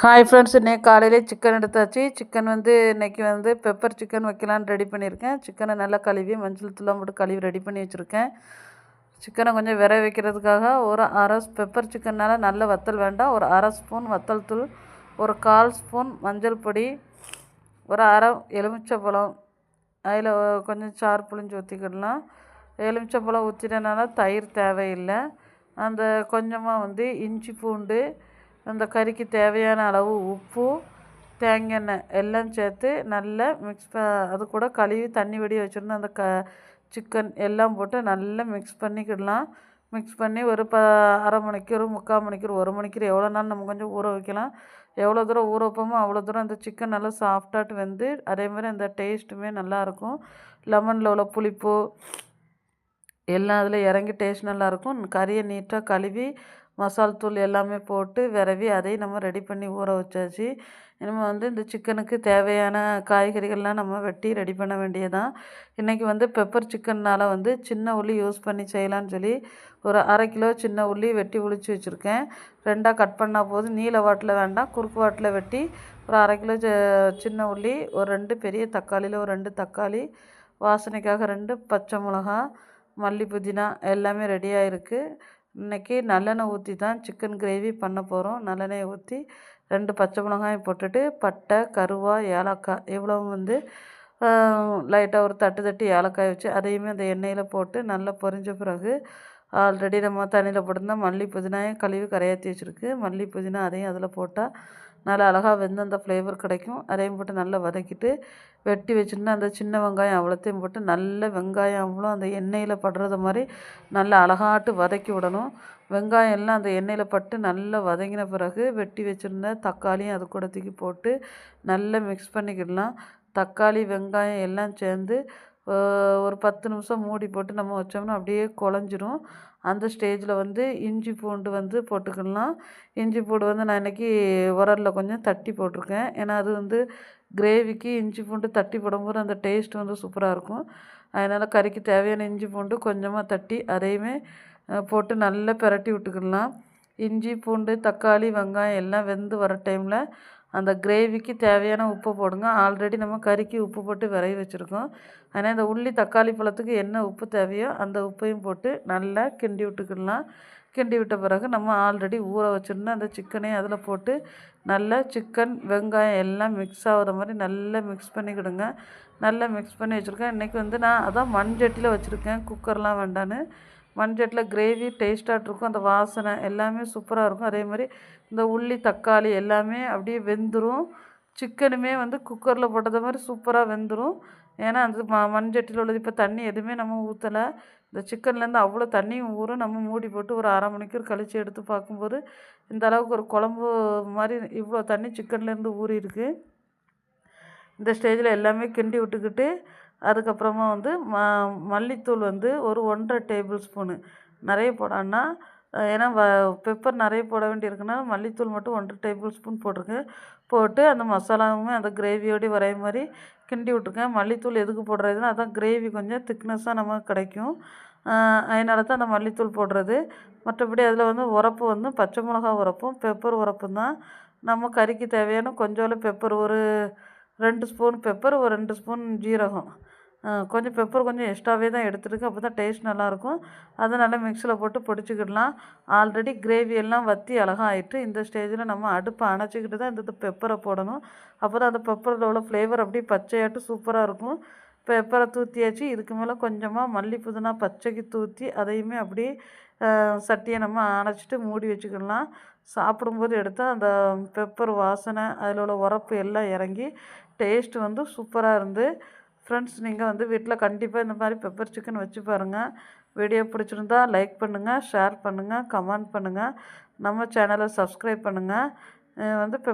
Hi friends இன்னைக்கு காலையிலே chicken எடுத்தாச்சு. சிக்கன் வந்து இன்றைக்கி வந்து பெப்பர் சிக்கன் வைக்கலான்னு ரெடி பண்ணியிருக்கேன். சிக்கனை நல்லா கழுவி மஞ்சள் தூளாக போட்டு கழுவி ரெடி பண்ணி வச்சுருக்கேன். சிக்கனை கொஞ்சம் விரை வைக்கிறதுக்காக ஒரு அரை பெப்பர் சிக்கனால் நல்ல வத்தல் வேண்டாம். ஒரு அரை ஸ்பூன் வத்தல் தூள் ஒரு கால் ஸ்பூன் மஞ்சள் பொடி ஒரு அரை எலுமிச்சப்பழம். அதில் கொஞ்சம் சாறு புளிஞ்சு ஊற்றிக்கிடலாம் எலுமிச்சப்பழம் ஊற்றிட்டனால தயிர் தேவையில்லை. அந்த கொஞ்சமாக வந்து இஞ்சி பூண்டு அந்த கறிக்கு தேவையான அளவு உப்பு தேங்காய் எண்ணெய் எல்லாம் சேர்த்து நல்லா மிக்ஸ் ப அது கூட கழுவி தண்ணி வடி வச்சுருந்து அந்த க சிக்கன் எல்லாம் போட்டு நல்லா மிக்ஸ் பண்ணிக்கிடலாம். மிக்ஸ் பண்ணி ஒரு ப அரை மணிக்கூர் முக்கால் மணிக்கூர் ஒரு மணிக்கூர் எவ்வளோ நாள் நம்ம கொஞ்சம் ஊற வைக்கலாம். எவ்வளோ தூரம் ஊற வைப்போமோ அவ்வளோ தூரம் அந்த சிக்கன் நல்லா சாஃப்டாட்டு வெந்து அதேமாதிரி அந்த டேஸ்ட்டுமே நல்லாயிருக்கும் லெமனில் உள்ள புளிப்பு எல்லாம் அதில் இறங்கி டேஸ்ட் நல்லாயிருக்கும் கறியை நீட்டாக கழுவி மசால் தூள் எல்லாமே போட்டு விரவி அதையும் நம்ம ரெடி பண்ணி ஊற வச்சாச்சு. இனிமேல் வந்து இந்த சிக்கனுக்கு தேவையான காய்கறிகள்லாம் நம்ம வெட்டி ரெடி பண்ண வேண்டியதான் இன்றைக்கி வந்து பெப்பர் சிக்கன்னால் வந்து சின்ன உள்ளி யூஸ் பண்ணி செய்யலான்னு சொல்லி ஒரு அரை கிலோ சின்ன உள்ளி வெட்டி உளிச்சு வச்சுருக்கேன். ரெண்டாக கட் பண்ணால் போதும். நீல வாட்டில் வேண்டாம். குறுக்கு வாட்டில் வெட்டி ஒரு அரை கிலோ சின்ன உள்ளி ஒரு ரெண்டு பெரிய தக்காளியில் ஒரு ரெண்டு தக்காளி வாசனைக்காக ரெண்டு பச்சை மிளகா மல்லி புதினா எல்லாமே ரெடியாக இருக்குது இன்றைக்கி நல்லெண்ணெய் ஊற்றி தான் சிக்கன் கிரேவி பண்ண போகிறோம் நல்லெண்ணெயை ஊற்றி ரெண்டு பச்சை மிளகாயும் போட்டுட்டு பட்டை கருவா ஏலக்காய் இவ்வளவும் வந்து லைட்டாக ஒரு தட்டு தட்டி ஏலக்காய் வச்சு அதையுமே அந்த எண்ணெயில் போட்டு நல்லா பொரிஞ்ச பிறகு ஆல்ரெடி நம்ம தண்ணியில் போட்டிருந்தால் மல்லி புதினாயும் கழுவி கரையாற்றி வச்சுருக்கு. மல்லி புதினா அதையும் அதில் போட்டால் நல்லா அழகாக வெந்து அந்த ஃப்ளேவர் கிடைக்கும். அதையும் போட்டு நல்லா வதக்கிட்டு வெட்டி வச்சுருந்தா அந்த சின்ன வெங்காயம் அவ்வளோத்தையும் போட்டு நல்ல வெங்காயம் அவ்வளோ அந்த எண்ணெயில் படுறது மாதிரி நல்லா அழகாட்டு வதக்கி விடணும். வெங்காயம் எல்லாம் அந்த எண்ணெயில் பட்டு நல்லா வதங்கின பிறகு வெட்டி வச்சுருந்த தக்காளியும் அது கூட தூக்கி போட்டு நல்லா மிக்ஸ் பண்ணிக்கிடலாம். தக்காளி வெங்காயம் எல்லாம் சேர்ந்து ஒரு பத்து நிமிஷம் மூடி போட்டு நம்ம வச்சோம்னா அப்படியே குழஞ்சிரும். அந்த ஸ்டேஜில் வந்து இஞ்சி பூண்டு வந்து போட்டுக்கலாம். இஞ்சி பூண்டு வந்து நான் இன்றைக்கி உரலில் கொஞ்சம் தட்டி போட்டிருக்கேன். ஏன்னா அது வந்து கிரேவிக்கு இஞ்சி பூண்டு தட்டி போடும்போது அந்த டேஸ்ட் வந்து சூப்பராக இருக்கும். அதனால் கறிக்கு தேவையான இஞ்சி பூண்டு கொஞ்சமாக தட்டி அதையுமே போட்டு நல்லா பிரட்டி விட்டுக்கலாம். இஞ்சி பூண்டு தக்காளி வெங்காயம் எல்லாம் வெந்து வர டைமில் அந்த கிரேவிக்கு தேவையான உப்பு போடுங்க. ஆல்ரெடி நம்ம கறிக்கு உப்பு போட்டு விரைய வச்சுருக்கோம். ஆனால் இந்த உள்ளி தக்காளி பழத்துக்கு என்ன உப்பு தேவையோ அந்த உப்பையும் போட்டு நல்லா கிண்டி விட்டுக்கிடலாம் கிண்டி விட்ட பிறகு நம்ம ஆல்ரெடி ஊற வச்சுருந்தோம் அந்த சிக்கனையும் அதில் போட்டு நல்லா சிக்கன் வெங்காயம் எல்லாம் மிக்ஸ் ஆகிற மாதிரி நல்லா மிக்ஸ் பண்ணிக்கிடுங்க. நல்லா மிக்ஸ் பண்ணி வச்சுருக்கேன். இன்றைக்கி வந்து நான் அதான் மண் ஜட்டியில் வச்சுருக்கேன். குக்கர்லாம் வேண்டான்னு. மண்சட்டியில் கிரேவி டேஸ்ட்டாக இருக்கும் அந்த வாசனை எல்லாமே சூப்பராக இருக்கும். அதே மாதிரி இந்த உள்ளி தக்காளி எல்லாமே அப்படியே வெந்துடும் சிக்கனுமே வந்து குக்கரில் போட்டது மாதிரி சூப்பராக வெந்துடும் ஏன்னா அந்த ம மண்சட்டியில் உள்ளது இப்போ தண்ணி எதுவுமே நம்ம ஊற்றலை இந்த சிக்கன்லேருந்து அவ்வளோ தண்ணியும் ஊறும். நம்ம மூடி போட்டு ஒரு அரை மணிக்கூர் கழித்து எடுத்து பார்க்கும்போது இந்த அளவுக்கு ஒரு குழம்பு மாதிரி இவ்வளோ தண்ணி சிக்கன்லேருந்து ஊறி இருக்குது இந்த ஸ்டேஜில் எல்லாமே கிண்டி விட்டுக்கிட்டு அதுக்கப்புறமா வந்து ம மல்லித்தூள் வந்து ஒரு ஒன்றரை டேபிள் ஸ்பூனு. நிறைய போடான்னா ஏன்னா வ பெப்பர் நிறைய போட வேண்டியிருக்குன்னா மல்லித்தூள் மட்டும் ஒன்றரை டேபிள் ஸ்பூன் போட்டிருக்கேன் போட்டு அந்த மசாலாவும் அந்த கிரேவியோடு வரைய மாதிரி கிண்டி விட்ருக்கேன் மல்லித்தூள் எதுக்கு போடுறதுன்னா அதான் கிரேவி கொஞ்சம் திக்னஸ்ஸாக நமக்கு கிடைக்கும். அதனால தான் அந்த மல்லித்தூள் போடுறது. மற்றபடி அதில் வந்து உரப்பு வந்து பச்சை மிளகா உரப்பும் பெப்பர் உரப்பும் தான். நம்ம கறிக்கு தேவையான கொஞ்சோண்டு பெப்பர் ஒரு ரெண்டு ஸ்பூன் பெப்பர் ஒரு ரெண்டு ஸ்பூன் ஜீரகம். கொஞ்சம் பெப்பர் கொஞ்சம் எக்ஸ்ட்ராவே தான் எடுத்துருக்கு. அப்போ தான் டேஸ்ட் நல்லாயிருக்கும். அதை நல்லா மிக்சியில் போட்டு பொடிச்சிக்கிடலாம். ஆல்ரெடி கிரேவி எல்லாம் வற்றி அழகாக இந்த ஸ்டேஜில் நம்ம அடுப்பை அணைச்சிக்கிட்டு தான் இந்த பெப்பரை போடணும். அப்போ தான் அந்த பெப்பரில் உள்ள ஃப்ளேவர் அப்படியே பச்சையாட்டு சூப்பராக இருக்கும். பெப்பரை தூற்றியாச்சு இதுக்கு மேலே கொஞ்சமாக மல்லி புதினா பச்சைக்கு தூற்றி அதையுமே அப்படியே சட்டியை நம்ம அணைச்சிட்டு மூடி வச்சுக்கிடலாம் சாப்பிடும்போது எடுத்தால் அந்த பெப்பர் வாசனை அதில் உள்ள உரப்பு எல்லாம் இறங்கி டேஸ்ட் வந்து சூப்பராக இருந்து ஃப்ரெண்ட்ஸ் நீங்கள் வந்து வீட்டில் கண்டிப்பாக இந்த மாதிரி பெப்பர் சிக்கன் வச்சு பாருங்கள் வீடியோ பிடிச்சிருந்தா லைக் பண்ணுங்கள் ஷேர் பண்ணுங்கள் கமெண்ட் பண்ணுங்கள் நம்ம சேனலை சப்ஸ்கிரைப் பண்ணுங்கள் வந்து பெப்